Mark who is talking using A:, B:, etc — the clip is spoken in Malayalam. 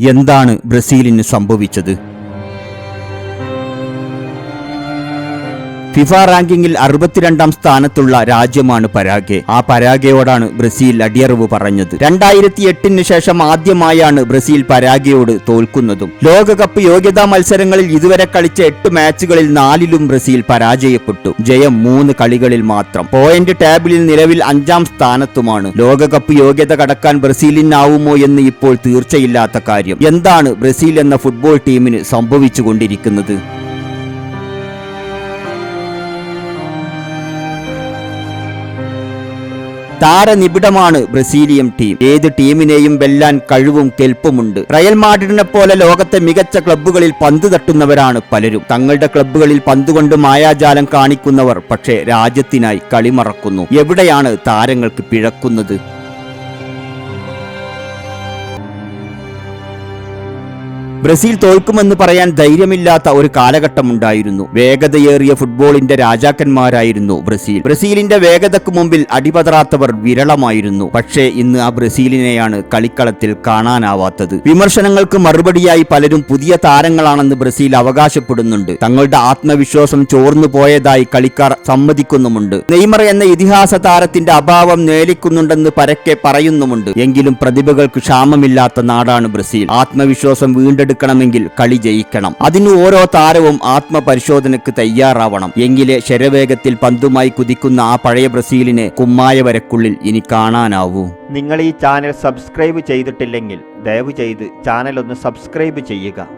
A: എന്താണ് ബ്രസീലിന് സംഭവിച്ചത്? ഫിഫ റാങ്കിങ്ങിൽ അറുപത്തിരണ്ടാം സ്ഥാനത്തുള്ള രാജ്യമാണ് പരാഗെ. ആ പരാഗയോടാണ് ബ്രസീൽ അടിയറവ് പറഞ്ഞത്. രണ്ടായിരത്തി എട്ടിന് ശേഷം ആദ്യമായാണ് ബ്രസീൽ പരാഗയോട് തോൽക്കുന്നതും. ലോകകപ്പ് യോഗ്യതാ മത്സരങ്ങളിൽ ഇതുവരെ കളിച്ച എട്ട് മാച്ചുകളിൽ നാലിലും ബ്രസീൽ പരാജയപ്പെട്ടു. ജയം മൂന്ന് കളികളിൽ മാത്രം. പോയിന്റ് ടേബിളിൽ നിലവിൽ അഞ്ചാം സ്ഥാനത്തുമാണ്. ലോകകപ്പ് യോഗ്യത കടക്കാൻ ബ്രസീലിനാവുമോ എന്ന് ഇപ്പോൾ തീർച്ചയില്ലാത്ത കാര്യം. എന്താണ് ബ്രസീൽ എന്ന ഫുട്ബോൾ ടീമിന് സംഭവിച്ചുകൊണ്ടിരിക്കുന്നത്? താരനിബിഡമാണ് ബ്രസീലിയൻ ടീം ഏത് ടീമിനെയും വെല്ലാൻ കഴിവും കെൽപ്പുമുണ്ട്. റയൽ മാഡ്രിഡിനെ പോലെ ലോകത്തെ മികച്ച ക്ലബ്ബുകളിൽ പന്ത് തട്ടുന്നവരാണ് പലരും. തങ്ങളുടെ ക്ലബ്ബുകളിൽ പന്തുകൊണ്ട് മായാജാലം കാണിക്കുന്നവർ പക്ഷേ രാജ്യത്തിനായി കളിമറക്കുന്നു എവിടെയാണ് താരങ്ങൾക്ക് പിഴക്കുന്നത്? ബ്രസീൽ തോൽക്കുമെന്ന് പറയാൻ ധൈര്യമില്ലാത്ത ഒരു കാലഘട്ടമുണ്ടായിരുന്നു വേഗതയേറിയ ഫുട്ബോളിന്റെ രാജാക്കന്മാരായിരുന്നു ബ്രസീൽ. ബ്രസീലിന്റെ വേഗതയ്ക്ക് മുമ്പിൽ അടിപതറാത്തവർ വിരളമായിരുന്നു. പക്ഷേ ഇന്ന് ആ ബ്രസീലിനെയാണ് കളിക്കളത്തിൽ കാണാനാവാത്തത്. വിമർശനങ്ങൾക്ക് മറുപടിയായി പലരും പുതിയ താരങ്ങളാണെന്ന് ബ്രസീൽ അവകാശപ്പെടുന്നുണ്ട്. തങ്ങളുടെ ആത്മവിശ്വാസം ചോർന്നു പോയതായി കളിക്കാർ സമ്മതിക്കുന്നുമുണ്ട്. നെയ്മർ എന്ന ഇതിഹാസ താരത്തിന്റെ അഭാവം നേലിക്കുന്നുണ്ടെന്ന് പരക്കെ പറയുന്നുമുണ്ട്. എങ്കിലും പ്രതിഭകൾക്ക് ക്ഷാമമില്ലാത്ത നാടാണ് ബ്രസീൽ. ആത്മവിശ്വാസം വീണ്ടെടുക്കണമെങ്കിൽ കളി ജയിക്കണം. അതിന് ഓരോ താരവും ആത്മപരിശോധനയ്ക്ക് തയ്യാറാവണം. എങ്കിലേ ശരവേഗത്തിൽ പന്തുമായി കുതിക്കുന്ന ആ പഴയ ബ്രസീലിനെ കുമ്മായ വരക്കുള്ളിൽ ഇനി കാണാനാവൂ.
B: നിങ്ങൾ ഈ ചാനൽ സബ്സ്ക്രൈബ് ചെയ്തിട്ടില്ലെങ്കിൽ ദയവ് ചെയ്ത് ചാനൽ ഒന്ന് സബ്സ്ക്രൈബ് ചെയ്യുക.